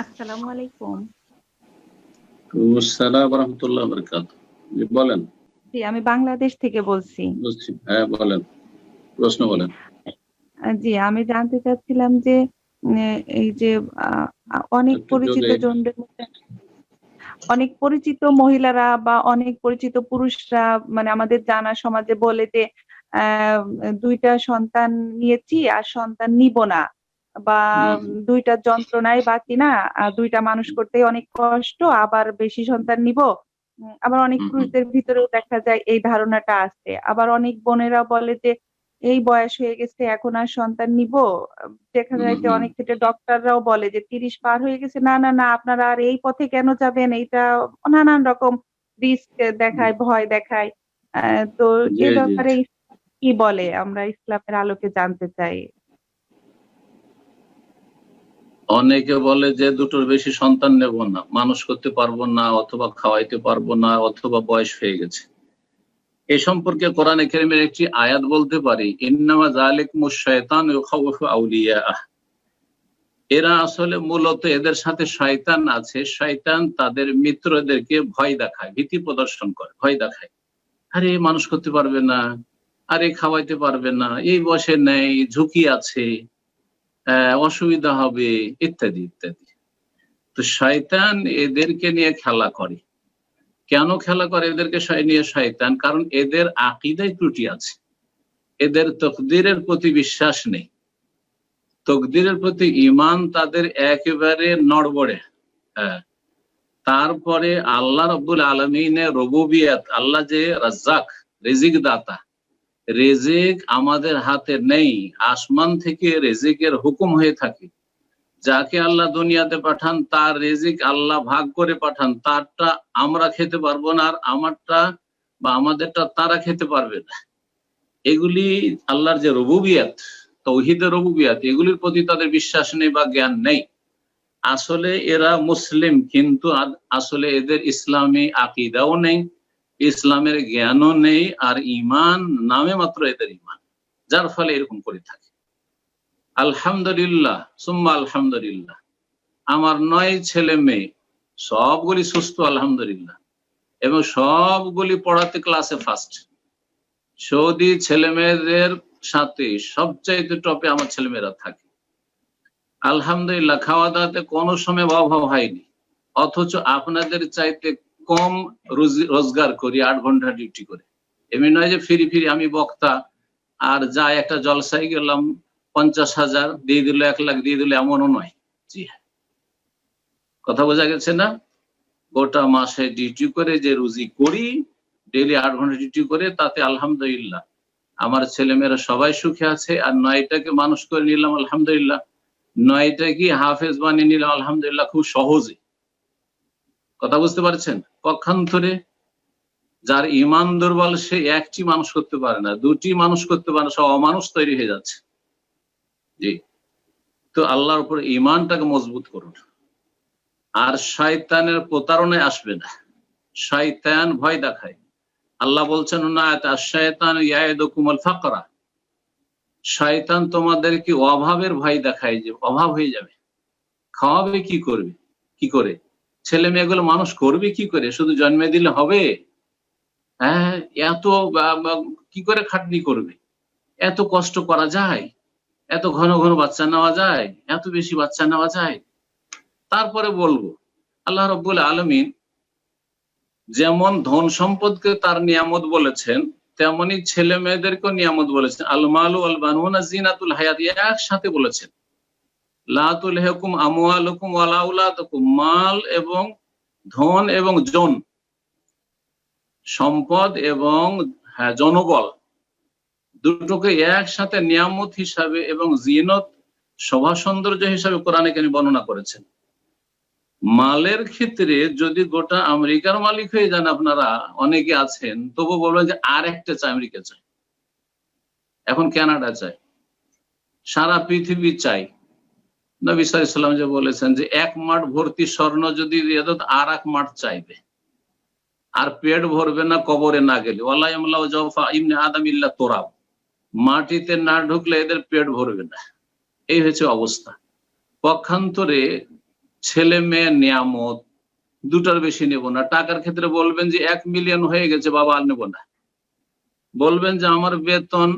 আসসালামু আলাইকুম। আসসালাম রহমতুল্লাহ বরকাত বলেন। জি আমি বাংলাদেশ থেকে বলছি। হ্যাঁ বলেন। প্রশ্ন বলেন। জি আমি জানতে চাচ্ছিলাম যে এই যে অনেক পরিচিত। জনদের মধ্যে অনেক পরিচিত মহিলারা বা অনেক পরিচিত পুরুষরা মানে আমাদের জানা সমাজে বলে যে আহ, দুইটা সন্তান নিয়েছি আর সন্তান নিব না। বা। দুইটা যন্ত্রণায় বাঁচি না আর দুইটা মানুষ করতে অনেক কষ্ট আবার বেশি সন্তান নিব। আবার অনেক। পুরুষদের ভিতরেও দেখা যায় এই ধারণাটা আছে আবার অনেক বোনেরা বলে যে এই বয়স হয়ে গেছে এখন আর সন্তান নিব। দেখা যায় যে। অনেক ক্ষেত্রে ডক্টররাও বলে যে তিরিশ পার হয়ে গেছে না না না আপনারা আর এই পথে কেন যাবেন? এইটা নানান রকম রিস্ক দেখায় ভয় দেখায়। আহ, তো জি, এ ব্যাপারে কি বলে? আমরা ইসলামের আলোকে জানতে চাই। অনেকে বলে যে দুটোর বেশি সন্তান নেব না, মানুষ করতে পারব না, অথবা খাওয়াইতে পারব না, অথবা বয়স হয়ে গেছে। এ সম্পর্কে কোরআনে কেরিমের একটি আয়াত বলতে পারি, ইন্নামা জালিকুম শয়তান ইউখাউফু আউলিয়াহ। এরা আসলে মূলত এদের সাথে শয়তান আছে, শয়তান তাদের মিত্রদেরকে ভয় দেখায়, ভীতি প্রদর্শন করে, ভয় দেখায়। আরে মানুষ করতে পারবে না, আরে, খাওয়াইতে পারবে না, এই বসে নেই, ঝুঁকি আছে। অসুবিধা হবে, ইত্যাদি ইত্যাদি। তো শয়তান এদেরকে নিয়ে খেলা করে। কেন খেলা করে? এদেরকে নিয়ে শয়তান, কারণ এদের আকিদায় ত্রুটি আছে। এদের তকদিরের প্রতি বিশ্বাস নেই। তকদিরের প্রতি ইমান তাদের একেবারে নড়বড়ে। হ্যাঁ। তারপরে আল্লাহ রব্বুল আলমিনের রবুবিয়াত, আল্লাহ যে রাজ্জাক রেজিক দাতা রেজিক আমাদের হাতে নেই, আসমান থেকে রেজেকের হুকুম হয়ে থাকে। যাকে আল্লাহ দুনিয়াতে পাঠান, তার রেজিক আল্লাহ ভাগ করে পাঠান, তারটা আমরা খেতে পারব না, আর আমারটা বা আমাদেরটা তারা খেতে পারবে না। এগুলি আল্লাহর যে রবুবিয়াত, তৌহিদের রবুবিয়াত, এগুলির প্রতি তাদের বিশ্বাস নেই বা জ্ঞান নেই। আসলে এরা মুসলিম, কিন্তু আসলে এদের ইসলামী আকিদাও নেই ইসলামের জ্ঞানও নেই আর ইমান নামে মাত্র এদের ইমান যার ফলে এরকম করে থাকে। আলহামদুলিল্লাহ, সুম্মা আলহামদুলিল্লাহ। আমার নয় ছেলে মেয়ে, সবগুলি সুস্থ, আলহামদুলিল্লাহ। এবং সবগুলি পড়াতে ক্লাসে ফার্স্ট সৌদি ছেলে মেয়েদের সাথে সবচাইতে টপে আমার ছেলেমেয়েরা থাকে। আলহামদুলিল্লাহ খাওয়া দাওয়াতে কোনো সময় অভাব হয়নি। অথচ আপনাদের চাইতে কম রুজি রোজগার করি, আট ঘণ্টা ডিউটি করে। এমনি নয় যে ফিরি ফিরি আমি বক্তা, আর যা একটা জলসায় গেলাম, পঞ্চাশ হাজার, দিয়ে দিল এক লাখ, দিয়ে দিল এমনও নয়। জি হ্যাঁ। কথা বোঝা গেছে না? গোটা মাসে ডিউটি করে যে রুজি করি ডেলি আট ঘণ্টা ডিউটি করে, তাতে আলহামদুলিল্লাহ। আমার ছেলেমেয়েরা সবাই সুখে আছে, আর নয়টাকে মানুষ করে নিলাম, আলহামদুলিল্লাহ। নয়টা কি হাফেজ বানিয়ে নিলাম, আলহামদুলিল্লাহ, খুব সহজে। কথা বুঝতে পারছেন? পক্ষান্তরে যার ইমান দুর্বল, সে একটি মানুষ করতে পারে না, দুটি মানুষ করতে পারে সব অমানুষ তৈরি হয়ে যাচ্ছে। জি। তো আল্লাহর উপর ইমানটাকে মজবুত করুন। আর শয়তানের প্রতারণায় আসবে না। শয়তান ভয় দেখায়। আল্লাহ বলছেন, না শয়তান ইয়াদকুমুল ফাকরা। শয়তান তোমাদেরকে অভাবের ভয় দেখায় যে অভাব হয়ে যাবে। খাওয়াবে কি করবে? কি করে? ছেলে মেয়েগুলো মানুষ করবে কি করে? শুধু জন্মে দিলে হবে? হ্যাঁ এত কি করে খাটনি করবে? এত কষ্ট করা যায়? এত ঘন ঘন বাচ্চা নেওয়া যায়? এত বেশি বাচ্চা নেওয়া যায়? তারপরে বলব, আল্লাহ রব্বুল আলমিন যেমন ধন সম্পদকে তার নিয়ামত বলেছেন, তেমনি ছেলে মেয়েদেরকেও নিয়ামত বলেছেন। আল মালু আল জিনাতুল হায়াত, একসাথে বলেছেন। লাতুল হেকুম আমওয়ালুকুম ওয়ালা আউলাদুকুম মাল এবং ধন এবং জন সম্পদ এবং হ্যাঁ জনবল দুটোকে একসাথে নিয়ামত হিসাবে এবং জিনত সভা সৌন্দর্য হিসাবে কোরআনে কেন বর্ণনা করেছেন? মালের ক্ষেত্রে যদি গোটা আমেরিকার মালিক হয়ে যান আপনারা, অনেকে আছেন, তবু বলবেন যে আর একটা চাই, আমেরিকা চাই। এখন কানাডা চাই। সারা পৃথিবী চাই। নবী সাল্লাম যে বলেছেন যে এক মাঠ ভর্তি স্বর্ণ যদি আর এক মাঠ চাইবে, আর পেট ভরবে না, কবরে না গেলে। ওয়াল্লাহ ইমলাউ জাওফা আদম ইল্লা তোরাব। মাটিতে না ঢুকলে এদের পেট ভরবে না। এই হচ্ছে অবস্থা। পক্ষান্তরে ছেলে মেয়ে নিয়ামত দুটার বেশি নেব না। টাকার ক্ষেত্রে বলবেন যে এক মিলিয়ন হয়ে গেছে, বাবা আর নেব না। বলবেন যে আমার বেতন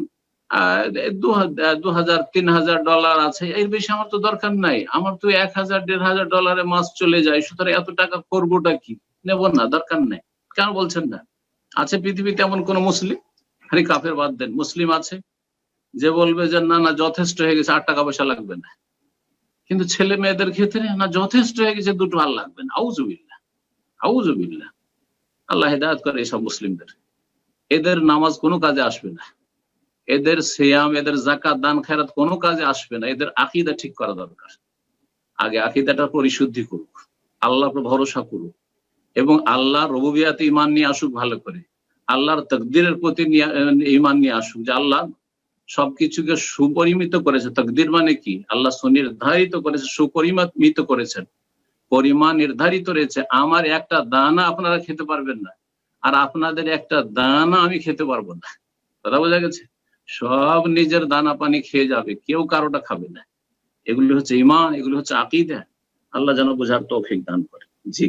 দু হাজার- তিন হাজার ডলার আছে। এর বেশি আমার তো দরকার নাই। আমার তো এক হাজার, দেড় হাজার ডলারে মাস চলে যায়। সুতরাং এত টাকা করবোটা কি? নেব না, দরকার নেই। কেন বলছেন না? আছে পৃথিবীতে এমন কোন মুসলিম? আরে কাফের বাদ দেন, মুসলিম আছে। যে বলবে যে, না না, যথেষ্ট হয়ে গেছে, আর টাকা পয়সা লাগবে না। কিন্তু ছেলে মেয়েদের ক্ষেত্রে, না, যথেষ্ট হয়ে গেছে, দুটো আর লাগবে না। আউজুবিল্লা আউজুবিল্লা আল্লাহ হেদায়ত করে এইসব মুসলিমদের। এদের নামাজ কোনো কাজে আসবে না। এদের সিয়াম, এদের জাকাত দান খেরাত কোনো কাজে আসবে না। এদের আকিদা ঠিক করা দরকার। আগে আকিদাটা পরিশুদ্ধি করুক। আল্লাহ ভরসা করুক। এবং আল্লাহ রবুবিয়াতে ইমান নিয়ে আসুক ভালো করে। আল্লাহর তকদিরের প্রতি ইমান নিয়ে আসুক। যে আল্লাহ সবকিছুকে সুপরিমিত করেছে। তকদির মানে কি? আল্লাহ সুনির্ধারিত করেছে, সুপরিমিত করেছেন। পরিমাণ নির্ধারিত রয়েছে। আমার একটা দানা আপনারা খেতে পারবেন না। আর আপনাদের একটা দানা আমি খেতে পারব না। কথা বোঝা গেছে? সব নিজের দানা পানি খেয়ে যাবে, কেউ কারোটা খাবে না। এগুলি হচ্ছে ইমান এগুলি হচ্ছে আকিদা। আল্লাহ যেন বোঝার তৌফিক দান করে জি।